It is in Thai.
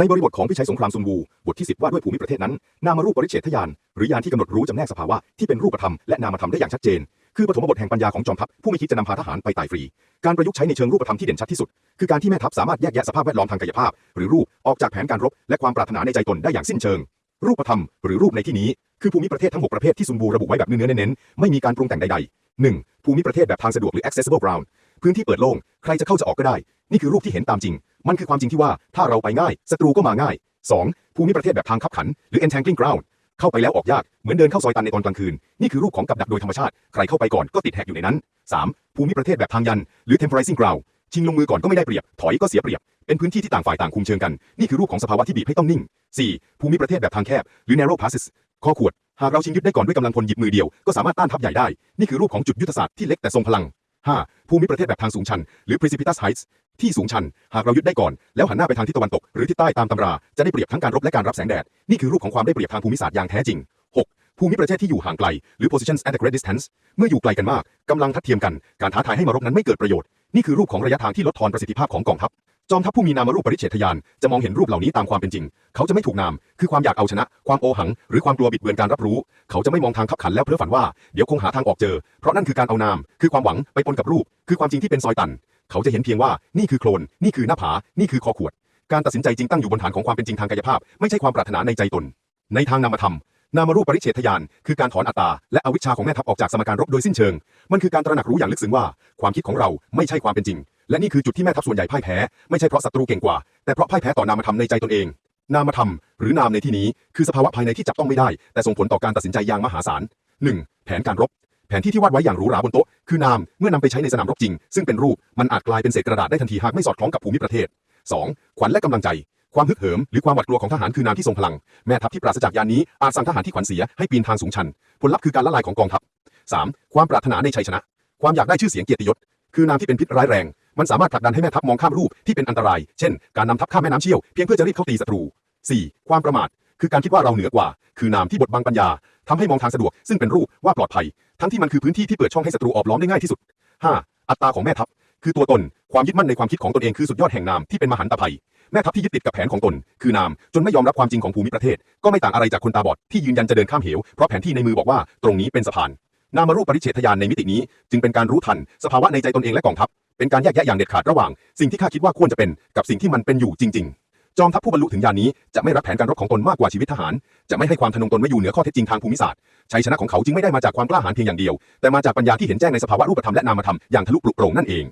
ในบริบทของพิชัยสงครามซุนวู บทที่ 10 ว่าด้วยภูมิประเทศนั้น นามารูปปริเฉทญาณหรือยานที่กำหนดรู้จำแนกสภาวะที่เป็นรูปธรรมและนามธรรมได้อย่างชัดเจน คือปฐมบทแห่งปัญญาของจอมทัพผู้ไม่คิดจะนำพาทหารไปตายฟรี การประยุกต์ใช้ในเชิงรูปธรรมที่เด่นชัดที่สุด คือการที่แม่ทัพสามารถแยกแยะสภาพแวดล้อมทางกายภาพ หรือรูปออกจากแผนการรบและความปรารถนาในใจตนได้อย่างสิ้นเชิง รูปธรรมหรือรูปในที่นี้ คือภูมิประเทศทั้งหกประเภทที่ซุนวูระบุไว้แบบเนื้อเน้นๆไม่มีการปรุงแต่งใดๆ 1. ภูมิประเทศแบบทางสะดวกหรือ accessible ground พื้นที่เปิดโล่งใครจะเข้าจะออกก็ได้ นี่คือรูปที่เห็นตามจริง มันคือความจริงที่ว่าถ้าเราไปง่ายศัตรูก็มาง่าย 2. ภูมิประเทศแบบทางขับขัน หรือ entangling ground เข้าไปแล้วออกยาก เหมือนเดินเข้าซอยตันในตอนกลางคืน นี่คือรูปของกับดักโดยธรรมชาติ ใครเข้าไปก่อนก็ติดแหกอยู่ในนั้น 3. ภูมิประเทศแบบทางยัน หรือ temporizing ground ชิงลงมือก่อนก็ไม่ได้เปรียบ ถอยก็เสียเปรียบ เป็นพื้นที่ที่ต่างฝ่ายต่างคุมเชิงกัน นี่คือรูปของสภาวะที่บีบให้ต้องนิ่ง 4. ภูมิประเทศแบบทางแคบ หรือ narrow passes ข้อขวด หากเราชิงยึดได้ก่อนด้วยกำลังพลหยิบมือเดียว ก็สามารถต้านทัพใหญ่ได้ นี่คือรูปของจุดยุทธศาสตร์ที่เล็กแต่ทรงพลัง 5. ภูมิประเทศแบบทางสูงชัน หรือ precipitous heights ที่สูงชัน หากเรายึดได้ก่อน แล้วหันหน้าไปทางทิศตะวันตก หรือทิศใต้ตามตำรา จะได้เปรียบทั้งการรบและการรับแสงแดด นี่คือรูปของความได้เปรียบทางภูมิศาสตร์อย่างแท้จริง 6. ภูมิประเทศที่อยู่ห่างไกล หรือ positions at a great distance เมื่ออยู่ไกลกันมากกำลังทัดเทียมกัน การท้าทายให้มารบนั้นไม่เกิดประโยชน์ นี่คือรูปของระยะทางที่ลดทอนประสิทธิภาพของกองทัพ จอมทัพผู้มีนามารูปปริเฉทญาณจะมองเห็นรูปเหล่านี้ตามความเป็นจริง เขาจะไม่ถูกนาม คือความอยากเอาชนะ ความโอหัง หรือความกลัวบิดเบือนการรับรู้ เขาจะไม่มองทางขับขันแล้วเพ้อฝันว่า เดี๋ยวคงหาทางออกเจอ เพราะนั่นคือการเอานาม คือความหวังไปปนกับรูป คือความจริงที่เป็นซอยตัน เขาจะเห็นเพียงว่า นี่คือโคลน นี่คือหน้าผา นี่คือคอขวด การตัดสินใจจริงตั้งอยู่บนฐานของความเป็นจริงทางกายภาพ ไม่ใช่ความปรารถนาในใจตน ในทางนามธรรมนามารูปปริเฉทญาณคือการถอนอัตตาและอวิชชาของแม่ทัพออกจากสมการรบโดยสิ้นเชิง มันคือการตระหนักรู้อย่างลึกซึ้งว่า ความคิดของเราไม่ใช่ความเป็นจริง และนี่คือจุดที่แม่ทัพส่วนใหญ่พ่ายแพ้ ไม่ใช่เพราะศัตรูเก่งกว่า แต่เพราะพ่ายแพ้ต่อนามธรรมในใจตนเอง นามธรรม หรือนามในที่นี้คือสภาวะภายในที่จับต้องไม่ได้ แต่ส่งผลต่อการตัดสินใจอย่างมหาศาล 1. แผนการรบ แผนที่ที่วาดไว้อย่างหรูหราบนโต๊ะ คือนามเมื่อนำไปใช้ในสนามรบจริง ซึ่งเป็นรูปมันอาจกลายเป็นเศษกระดาษได้ทันทีหากไม่สอดคล้องกับภูมิประเทศ 2. ขวัญและกำลังใจความฮึกเหิมหรือความหวาดกลัวของทหารคือนามที่ทรงพลัง แม่ทัพที่ปราศจากยานนี้อาจสั่งทหารที่ขวัญเสียให้ปีนทางสูงชัน ผลลัพธ์คือการละลายของกองทัพ 3. ความปรารถนาในชัยชนะ ความอยากได้ชื่อเสียงเกียรติยศ คือนามที่เป็นพิษร้ายแรง มันสามารถผลักดันให้แม่ทัพมองข้ามรูปที่เป็นอันตราย เช่น การนำทัพข้ามแม่น้ำเชี่ยว เพียงเพื่อจะรีบเข้าตีศัตรู 4. ความประมาท คือการคิดว่าเราเหนือกว่า คือนามที่บดบังปัญญาทำให้มองทางสะดวก ซึ่งเป็นรูปว่าปลอดภัย ทั้งที่มันคือพื้นที่ที่เปิดช่องให้ศัตรูออบล้อมได้ง่ายที่สุด 5. อัตตาของแม่ทัพ คือตัวตน ความยึดมั่นในความคิดของตนเองคือสุดยอดแห่งนามที่เป็นมหันตภัย แม่ทัพที่ยึดติดกับแผนของตน คือนาม จนไม่ยอมรับความจริงของภูมิประเทศ ก็ไม่ต่างอะไรจากคนตาบอดที่ยืนยันจะเดินข้ามเหว เพราะแผนที่ในมือบอกว่าตรงนี้เป็นสะพาน นามารูปปริเฉทญาณในมิตินี้ จึงเป็นการรู้ทัน สภาวะในใจตนเองและกองทัพ เป็นการแยกแยะอย่างเด็ดขาดระหว่าง สิ่งที่ข้าคิดว่าควรจะเป็นกับสิ่งที่มันเป็นอยู่จริง ๆ จอมทัพผู้บรรลุถึงญาณนี้จะไม่รับแผนการรบของตนมากกว่าชีวิตทหาร จะไม่ให้ความทะนงตนไว้อยู่เหนือข้อเท็จจริงทางภูมิศาสตร์ชัยชนะของเขาจึงไม่ได้มาจากความกล้าหาญเพียงอย่างเดียว แต่มาจากปัญญาที่เห็นแจ้งในสภาวะรูปธรรมและนามธรรมอย่างทะลุปลุกโปร่งนั่นเอง